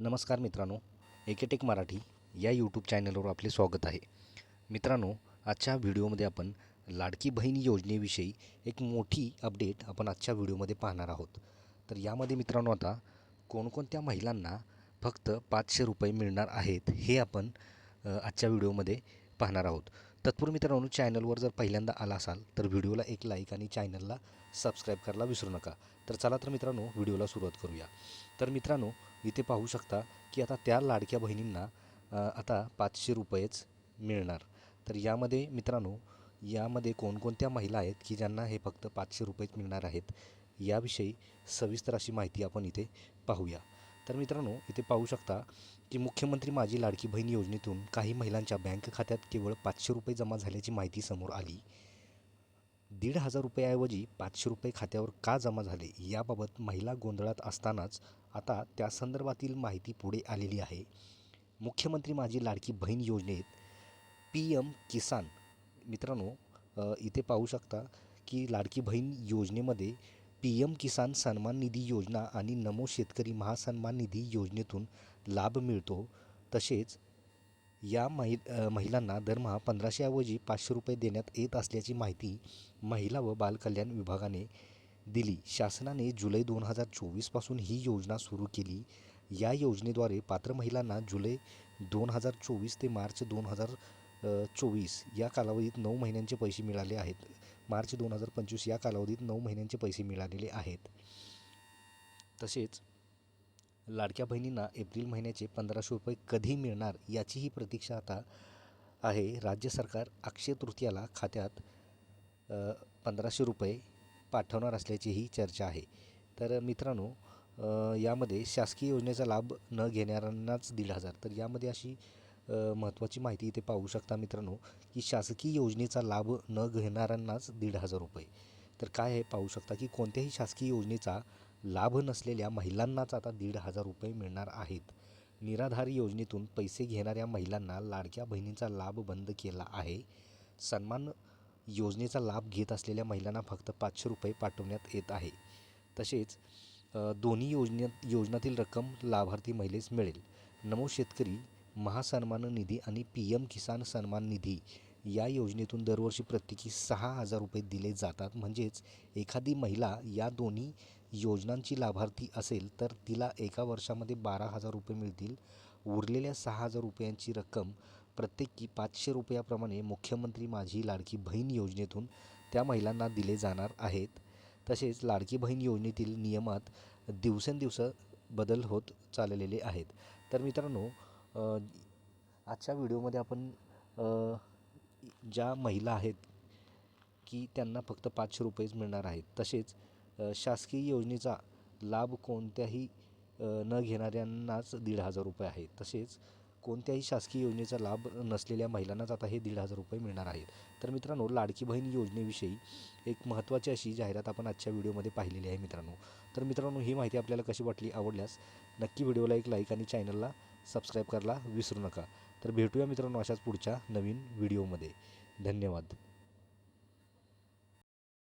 नमस्कार मित्रांनो एकेटेक मराठी या यूट्यूब चॅनलवर आपले स्वागत आहे. मित्रांनो आजच्या व्हिडिओमध्ये आपण लाडकी बहीण योजनेविषयी एक मोठी अपडेट आपण आजच्या व्हिडिओमध्ये पाहणार आहोत. तर यामध्ये मित्रांनो आता कोणकोणत्या महिलांना फक्त पाचशे रुपये मिळणार आहेत हे आपण आजच्या व्हिडिओमध्ये पाहणार आहोत. तत्पूर्वी मित्रांनो चॅनलवर जर पहिल्यांदा आला असाल तर व्हिडिओला एक लाईक आणि चॅनलला सबस्क्राईब करायला विसरू नका. तर चला तर मित्रांनो व्हिडिओला सुरुवात करूया. तर मित्रांनो इथे पाहू शकता की आता त्या लाडक्या बहिणींना आता पाचशे रुपयेच मिळणार. तर यामध्ये मित्रांनो यामध्ये कोणकोणत्या महिला आहेत की ज्यांना हे फक्त पाचशे रुपयेच मिळणार आहेत याविषयी सविस्तर अशी माहिती आपण इथे पाहूया. तर मित्रांनो इथे पाहू शकता की मुख्यमंत्री माझी लाडकी बहीण योजनेतून काही महिलांच्या बँक खात्यात केवळ पाचशे रुपये जमा झाल्याची माहिती समोर आली. दीड हजार रुपयाऐवजी पाचशे रुपये खात्यावर का जमा झाले याबाबत महिला गोंधळात असतानाच आता त्या संदर्भातील माहिती पुढे आलेली आहे. मुख्यमंत्री माझी लाडकी बहीण योजनेत पी एम किसान मित्रांनो इथे पाहू शकता की लाडकी बहीण योजनेमध्ये पी एम किसान सन्मान निधी योजना आणि नमो शेतकरी महासन्मान निधी योजनेतून लाभ मिळतो. तसेच या महि महिलांना दरमहा पंधराशेऐवजी पाचशे रुपये देण्यात येत असल्याची माहिती महिला व बालकल्याण विभागाने दिली. शासनाने जुलै दोन हजार चोवीसपासून ही योजना सुरू केली. या योजनेद्वारे पात्र महिलांना जुलै दोन हजार चोवीस ते मार्च दोन हजार चोवीस या कालावधीत नऊ महिन्यांचे पैसे मिळाले आहेत. मार्च दोन हजार पंचवीस या कालावधीत नऊ महिन्यांचे पैसे मिळालेले आहेत. तसेच लाडक्या बहिणींना एप्रिल महिन्याचे पंधराशे रुपये कधी मिळणार याचीही प्रतीक्षा आता आहे. राज्य सरकार अक्षय तृतीयाला खात्यात पंधराशे रुपये पाठवणार असल्याचीही चर्चा आहे. तर मित्रांनो यामध्ये शासकीय योजनेचा लाभ न घेणाऱ्यांनाच दीड हजार. तर यामध्ये अशी महत्त्वाची माहिती इथे पाहू शकता मित्रांनो की शासकीय योजनेचा लाभ न घेणाऱ्यांनाच दीड हजार रुपये. तर काय आहे पाहू शकता की कोणत्याही शासकीय योजनेचा लाभ नसलेल्या महिलांनाच आता दीड हजार रुपये मिळणार आहेत. निराधार योजनेतून पैसे घेणाऱ्या महिलांना लाडक्या बहिणींचा लाभ बंद केला आहे. सन्मान योजनेचा लाभ घेत असलेल्या महिलांना फक्त पाचशे रुपये पाठवण्यात येत आहे. तसेच दोन्ही योजनेत योजनातील रक्कम लाभार्थी महिलेस मिळेल. नमो शेतकरी महासन्मान निधी आणि पी एम किसान सन्मान निधी या योजनेतून दरवर्षी प्रत्येकी सहा हजार रुपये दिले जातात. म्हणजेच एखादी महिला या दोन्ही योजनांची लाभार्थी असेल तर तिला एका वर्षामध्ये बारा हजार रुपये मिळतील. उरलेल्या सहा हजार रुपयांची रक्कम प्रत्येकी पाचशे रुपयाप्रमाणे मुख्यमंत्री माझी लाडकी बहीण योजनेतून त्या महिलांना दिले जाणार आहेत. तसेच लाडकी बहीण योजनेतील नियमात दिवसेंदिवस बदल होत चाललेले आहेत. तर मित्रांनो आजच्या व्हिडिओमध्ये आपण ज्या महिला आहेत की त्यांना फक्त पाचशे रुपयेच मिळणार आहेत तसेच शासकीय योजनेचा लाभ कोणत्याही न घेणाऱ्यांनाच दीड हजार रुपये आहे तसेच कोणत्याही शासकीय योजनेचा लाभ नसलेल्या महिलांनाच आता हे दीड हजार रुपये मिळणार आहेत. तर मित्रांनो लाडकी बहीण योजनेविषयी एक महत्त्वाची अशी जाहिरात आपण आजच्या व्हिडिओमध्ये पाहिलेली आहे मित्रांनो. तर मित्रांनो ही माहिती आपल्याला कशी वाटली आवडल्यास नक्की व्हिडिओला एक लाईक आणि चॅनलला सबस्क्राईब करायला विसरू नका. तर भेटूया मित्रांनो अशाच पुढच्या नवीन व्हिडिओमध्ये धन्यवाद.